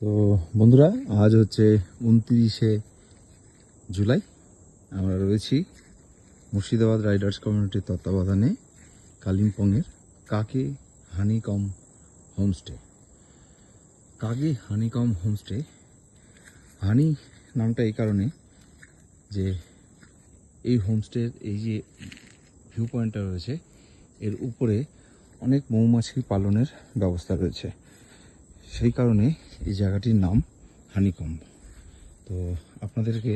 তো বন্ধুরা, আজ হচ্ছে উনত্রিশে জুলাই। আমরা রয়েছি মুর্শিদাবাদ রাইডার্স কমিউনিটির তত্ত্বাবধানে কালিম্পংয়ের কাকে হানিকম হোমস্টে। কাকে হানিকম হোমস্টে? হানি নামটা এই কারণে যে এই হোমস্টের এই যে ভিউ পয়েন্টটা রয়েছে, এর উপরে অনেক মৌমাছি পালনের ব্যবস্থা রয়েছে। সেই কারণে এই জায়গাটির নাম হানিকম্ব। তো আপনাদেরকে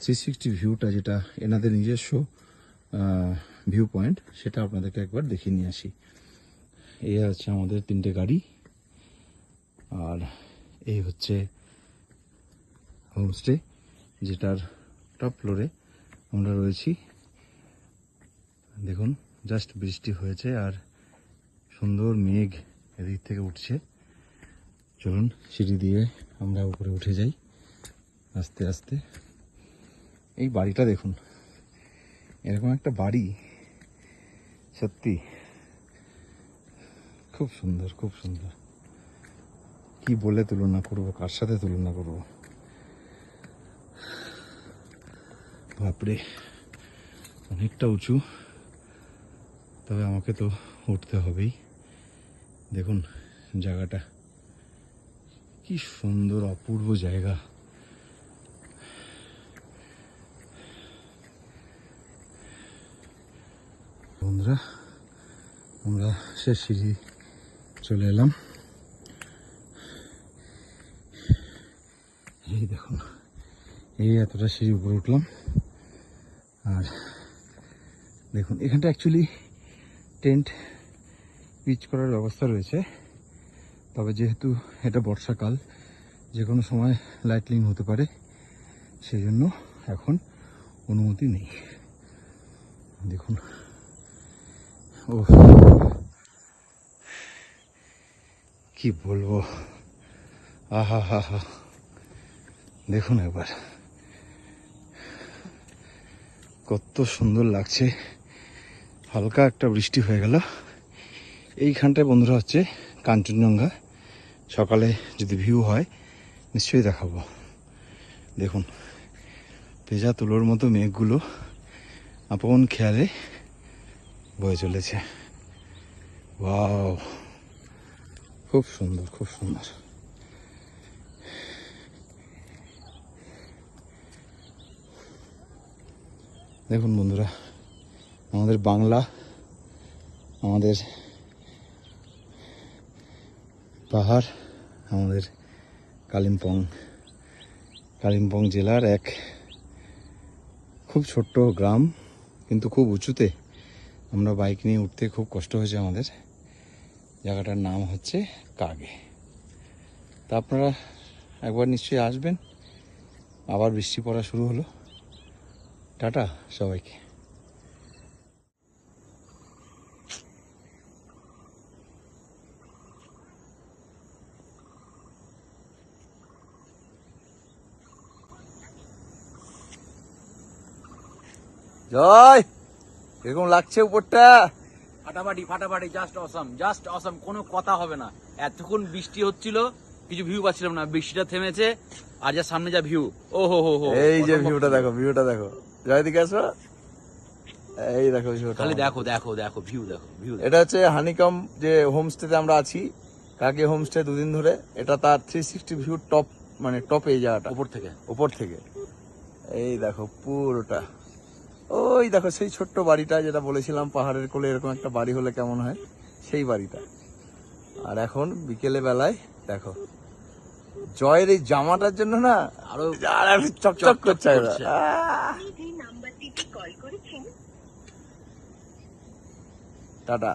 থ্রি সিক্সটি ভিউটা যেটা এনাদের নিজস্ব ভিউ পয়েন্ট সেটা আপনাদেরকে একবার দেখিয়ে নিয়ে আসি। এই আছে আমাদের তিনটে গাড়ি, আর এই হচ্ছে হোমস্টে যেটার টপ ফ্লোরে আমরা রয়েছি। দেখুন জাস্ট বৃষ্টি হয়েছে আর সুন্দর মেঘ এদিক থেকে উঠছে। চলুন সিঁড়ি দিয়ে আমরা উপরে উঠে যাই। আস্তে আস্তে। এই বাড়িটা দেখুন। এরকম একটা বাড়ি। সত্যি। খুব সুন্দর খুব সুন্দর। কি বলে তুলনা করব, কার সাথে তুলনা করব? বাপরে, অনেকটা উঁচু। তবে আমাকে তো উঠতে হবেই। দেখুন, জায়গাটা। কি সুন্দর অপূর্ব জায়গা। বন্ধুরা, আমরা সে সিঁড়ি চলে এলাম। এই দেখুন, এই এতটা সিঁড়ি উপরে উঠলাম। আর দেখুন, এখানটা অ্যাকচুয়ালি টেন্ট পিচ করার ব্যবস্থা রয়েছে। তবে যেহেতু এটা বর্ষাকাল যে কোনো সময় লাইটলিং হতে পারে সেই জন্য এখন অনুমতি নেই। দেখুন। ও, কি বলব? আহা, হা হা। দেখুন একবার কত সুন্দর লাগছে। হালকা একটা বৃষ্টি হয়ে গেল। এইখানটায় বন্ধুরা হচ্ছে কাঞ্চনজঙ্ঘা। সকালে যদি ভিউ হয়, নিশ্চয়ই দেখাবো। দেখুন, ভেজা তুলোর মতো মেঘগুলো আপন খেয়ালে বয়ে চলেছে। ওয়াও! খুব সুন্দর খুব সুন্দর। দেখুন বন্ধুরা, আমাদের বাংলা, আমাদের পাহাড়, আমাদের কালিম্পং। কালিম্পং জেলার এক খুব ছোট্ট গ্রাম, কিন্তু খুব উঁচুতে। আমরা বাইক নিয়ে উঠতে খুব কষ্ট হয়েছে আমাদের। জায়গাটার নাম হচ্ছে কাগে। তা আপনারা একবার নিশ্চয়ই আসবেন। আবার বৃষ্টি পড়া শুরু হলো। টাটা সবাইকে। জয়। এরকম লাগছে উপরটা? ফাটাফাটি ফাটাফাটি জাস্ট অসাম জাস্ট অসাম কোনো কথা হবে না। এতক্ষণ বৃষ্টি হচ্ছিল কিছু ভিউ পাচ্ছিলাম না বৃষ্টিটা থেমেছে আর যা সামনে যা ভিউ ও হো হো হো এই যে ভিউটা দেখো ভিউটা দেখো। জয় দিকে আসো। এই দেখো ভিউটা খালি দেখো দেখো দেখো ভিউ দেখো ভিউ এটা হচ্ছে হানিকম যে হোমস্টেতে আমরা আছি কাকে হোমস্টে দুদিন ধরে এটা তার থ্রি সিক্সটি ভিউ টপ মানে টপ এই জায়গাটা উপর থেকে। উপর থেকে। এই দেখো পুরোটা। ওই দেখো সেই ছোট্ট বাড়িটা যেটা বলেছিলাম পাহাড়ের কোলে এরকম একটা বাড়ি হলে কেমন হয় সেই বাড়িটা। আর এখন বিকেলে বেলায় দেখো জয়ের এই জামাটার জন্য না আরও চকচক করছে টাটা।